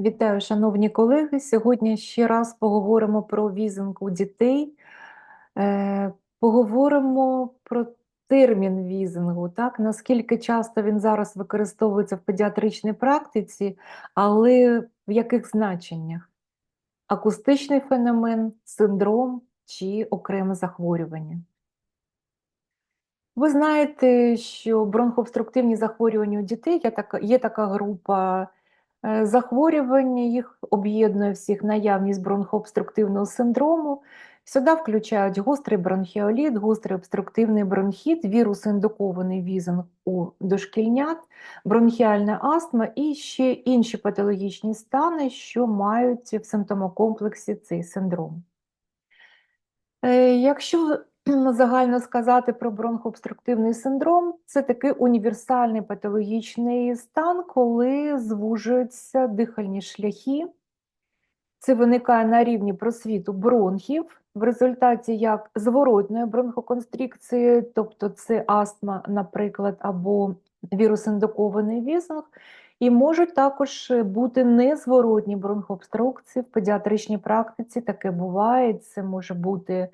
Вітаю, шановні колеги. Сьогодні ще раз поговоримо про візинг у дітей. Е, Поговоримо про термін візингу, так? Наскільки часто він зараз використовується в педіатричній практиці, але в яких значеннях? Акустичний феномен, синдром чи окреме захворювання? Ви знаєте, що бронхообструктивні захворювання у дітей є така, є така група е, захворювань, їх об'єднує всіх наявність бронхообструктивного синдрому. Сюди включають гострий бронхіоліт, гострий обструктивний бронхіт, вірус-індукований візинг у дошкільнят, бронхіальна астма і ще інші патологічні стани, що мають в симптомокомплексі цей синдром. Е, Якщо загально сказати про бронхообструктивний синдром, це такий універсальний патологічний стан, коли звужуються дихальні шляхи. Це виникає на рівні просвіту бронхів в результаті як зворотної бронхоконстрикції, тобто це астма, наприклад, або вірус-індукований візинг, і можуть також бути незворотні бронхообструкції в педіатричній практиці. Таке буває. Це може бути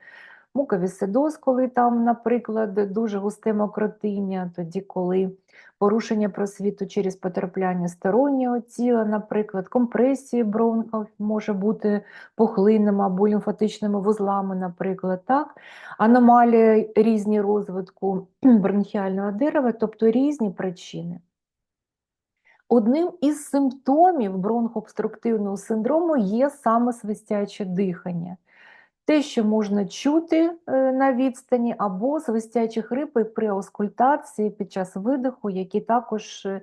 муковісцидоз, коли там, наприклад, дуже густе мокротиння, тоді коли порушення просвіту через потрапляння стороннього тіла, наприклад, компресії бронхів може бути пухлинними або лімфатичними вузлами, наприклад, так? аномалії різні розвитку бронхіального дерева, тобто різні причини. Одним із симптомів бронхообструктивного синдрому є саме свистяче дихання. Те, що можна чути е, на відстані, або свистячі хрипи при аускультації під час видиху, які також е,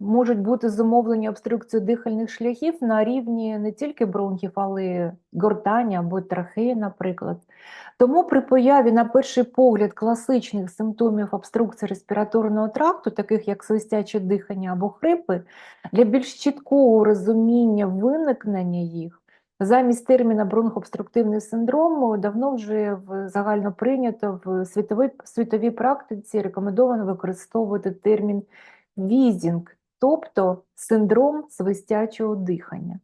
можуть бути зумовлені обструкцією дихальних шляхів на рівні не тільки бронхів, але й гортані або трахеї, наприклад. Тому при появі, на перший погляд, класичних симптомів обструкції респіраторного тракту, таких як свистяче дихання або хрипи, для більш чіткого розуміння виникнення їх. Замість терміна бронхообструктивний синдром давно вже загально прийнято в світовій, світовій практиці рекомендовано використовувати термін візінг, тобто синдром свистячого дихання.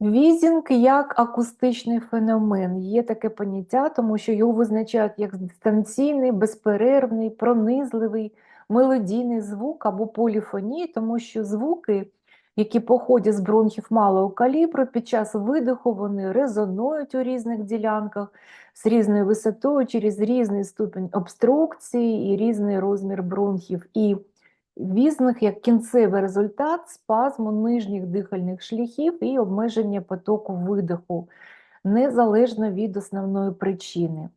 Візінг як акустичний феномен є таке поняття, тому що його визначають як дистанційний, безперервний, пронизливий, мелодійний звук або поліфонії, тому що звуки які походять з бронхів малого калібру, під час видиху вони резонують у різних ділянках з різною висотою через різний ступень обструкції і різний розмір бронхів. І візних як кінцевий результат спазму нижніх дихальних шляхів і обмеження потоку видиху, незалежно від основної причини.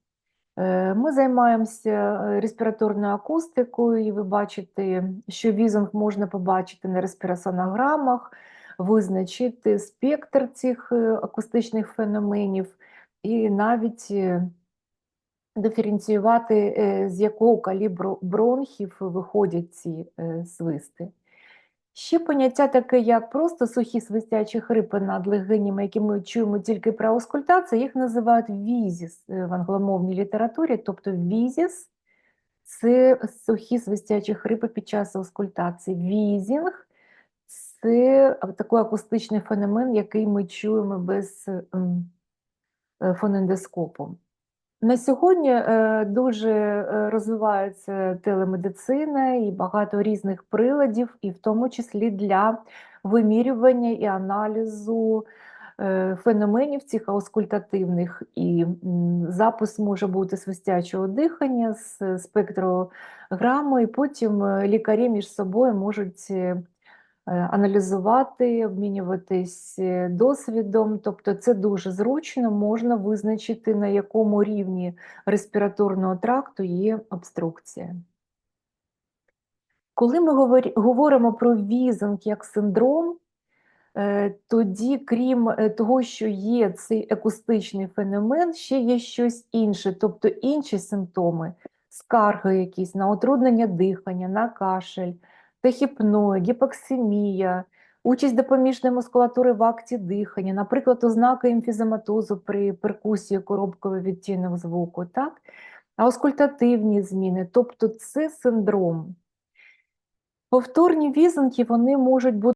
Е, ми займаємося е, респіраторною акустикою, і ви бачите, що візинг можна побачити на респірасонограмах, визначити спектр цих е, акустичних феноменів і навіть диференціювати, з якого калібру бронхів виходять ці свисти. Ще поняття таке, як просто сухі свистячі хрипи над легенями, які ми чуємо тільки про аускультацію, їх називають візіс в англомовній літературі, тобто візіс це сухі свистячі хрипи під час аускультації. Візінг це такий акустичний феномен, який ми чуємо без ем, е, фонендоскопу. На сьогодні е, дуже е, розвивається телемедицина і багато різних приладів, і в тому числі для вимірювання і аналізу е, феноменів цих аускультативних. І запис може бути свистячого дихання з спектрограму, і потім лікарі між собою можуть аналізувати, обмінюватись е, досвідом, тобто це дуже зручно, можна визначити, на якому рівні респіраторного тракту є обструкція. Коли ми говоримо про візинг як синдром, е, тоді, крім того, що є цей акустичний феномен, ще є щось інше, тобто інші симптоми, скарги якісь на отруднення дихання, на кашель тахіпноя, гіпоксимія, участь допоміжної мускулатури в акті дихання, наприклад, ознаки емфізематозу при перкусії коробковий відтінок звуку, так? аускультативні зміни, тобто це синдром. Повторні візинки вони можуть бути